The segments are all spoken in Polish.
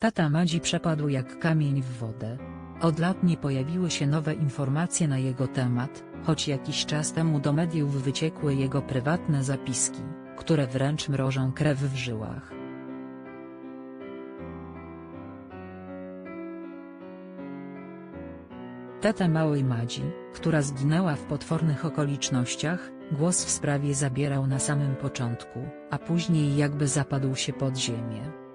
Tata Madzi przepadł jak kamień w wodę. Od lat nie pojawiły się nowe informacje na jego temat, choć jakiś czas temu do mediów wyciekły jego prywatne zapiski, które wręcz mrożą krew w żyłach. Tata małej Madzi, która zginęła w potwornych okolicznościach, głos w sprawie zabierał na samym początku, a później jakby zapadł się pod ziemię.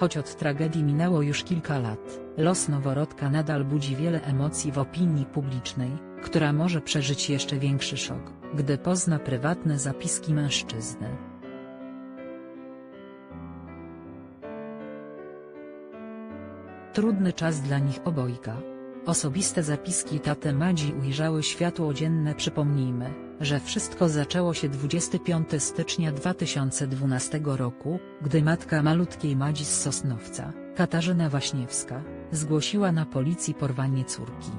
Choć od tragedii minęło już kilka lat, los noworodka nadal budzi wiele emocji w opinii publicznej, która może przeżyć jeszcze większy szok, gdy pozna prywatne zapiski mężczyzny. Trudny czas dla nich obojga. Osobiste zapiski taty Madzi ujrzały światło dzienne Przypomnijmy, że wszystko zaczęło się 25 stycznia 2012 roku, gdy matka malutkiej Madzi z Sosnowca, Katarzyna Waśniewska, zgłosiła na policji porwanie córki.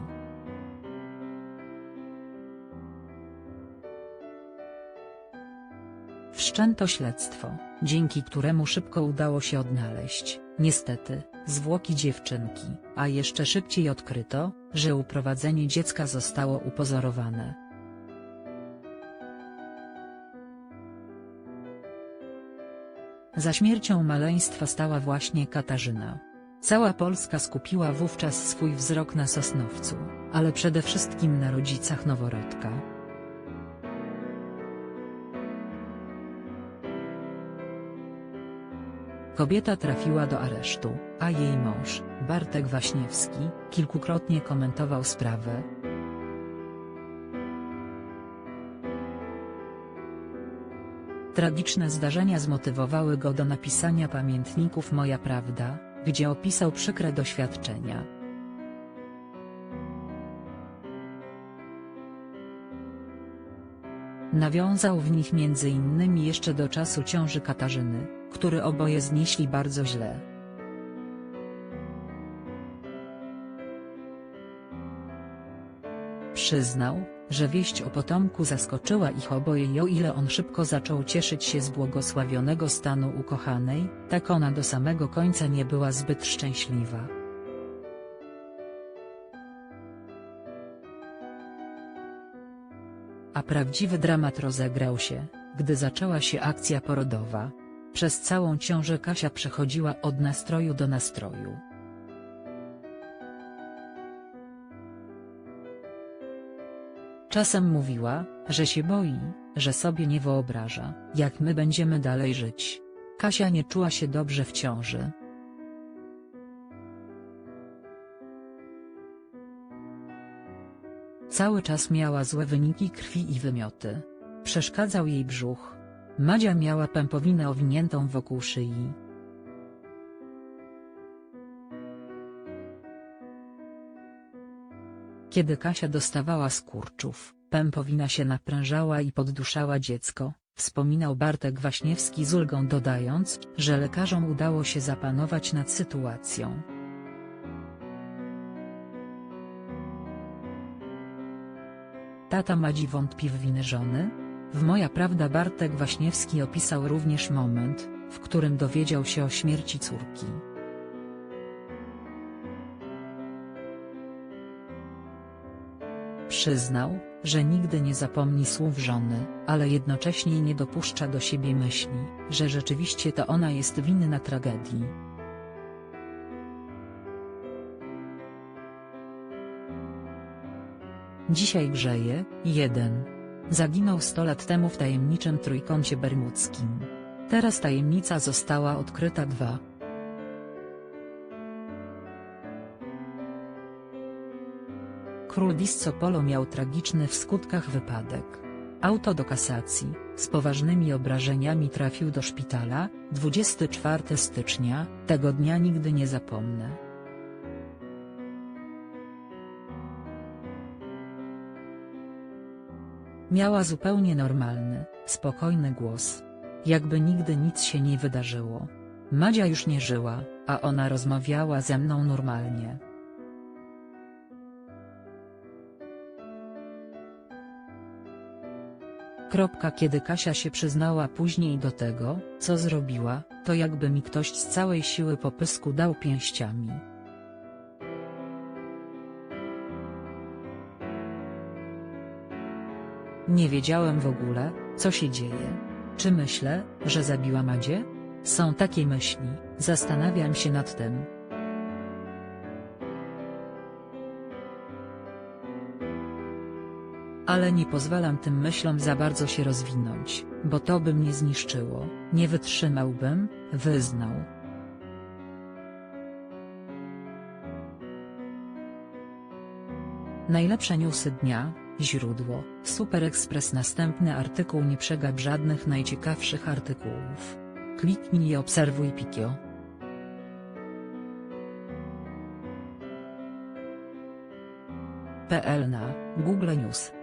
Wszczęto śledztwo, dzięki któremu szybko udało się odnaleźć, niestety, zwłoki dziewczynki, a jeszcze szybciej odkryto, że uprowadzenie dziecka zostało upozorowane. Za śmiercią maleństwa stała właśnie Katarzyna. Cała Polska skupiła wówczas swój wzrok na Sosnowcu, ale przede wszystkim na rodzicach noworodka. Kobieta trafiła do aresztu, a jej mąż, Bartek Waśniewski, kilkukrotnie komentował sprawę. Tragiczne zdarzenia zmotywowały go do napisania pamiętników Moja Prawda, gdzie opisał przykre doświadczenia. Nawiązał w nich innymi jeszcze do czasu ciąży Katarzyny, który oboje znieśli bardzo źle. Przyznał, że wieść o potomku zaskoczyła ich oboje i o ile on szybko zaczął cieszyć się z błogosławionego stanu ukochanej, tak ona do samego końca nie była zbyt szczęśliwa. A prawdziwy dramat rozegrał się, gdy zaczęła się akcja porodowa. Przez całą ciążę Kasia przechodziła od nastroju do nastroju. Czasem mówiła, że się boi, że sobie nie wyobraża, jak my będziemy dalej żyć. Kasia nie czuła się dobrze w ciąży. Cały czas miała złe wyniki krwi i wymioty. Przeszkadzał jej brzuch. Madzia miała pępowinę owiniętą wokół szyi. Kiedy Kasia dostawała skurczów, pępowina się naprężała i podduszała dziecko, wspominał Bartek Waśniewski z ulgą dodając, że lekarzom udało się zapanować nad sytuacją. Tata Madzi wątpi w winę żony? W Moja Prawda Bartek Waśniewski opisał również moment, w którym dowiedział się o śmierci córki. Przyznał, że nigdy nie zapomni słów żony, ale jednocześnie nie dopuszcza do siebie myśli, że rzeczywiście to ona jest winna tragedii. Dzisiaj grzeje, 1. Zaginął 100 lat temu w tajemniczym trójkącie bermudzkim. Teraz tajemnica została odkryta 2. Król Disco miał tragiczny w skutkach wypadek. Auto do kasacji, z poważnymi obrażeniami trafił do szpitala, 24 stycznia, tego dnia nigdy nie zapomnę. Miała zupełnie normalny, spokojny głos. Jakby nigdy nic się nie wydarzyło. Madzia już nie żyła, a ona rozmawiała ze mną normalnie. Kropka kiedy Kasia się przyznała później do tego, co zrobiła, to jakby mi ktoś z całej siły po pysku dał pięściami. Nie wiedziałem w ogóle, co się dzieje. Czy myślę, że zabiła Madzie? Są takie myśli, zastanawiam się nad tym. Ale nie pozwalam tym myślom za bardzo się rozwinąć, bo to by mnie zniszczyło, nie wytrzymałbym, wyznał. Najlepsze newsy dnia, źródło, Super Express Następny artykuł nie przegap żadnych najciekawszych artykułów. Kliknij i obserwuj Pikio. PL Google News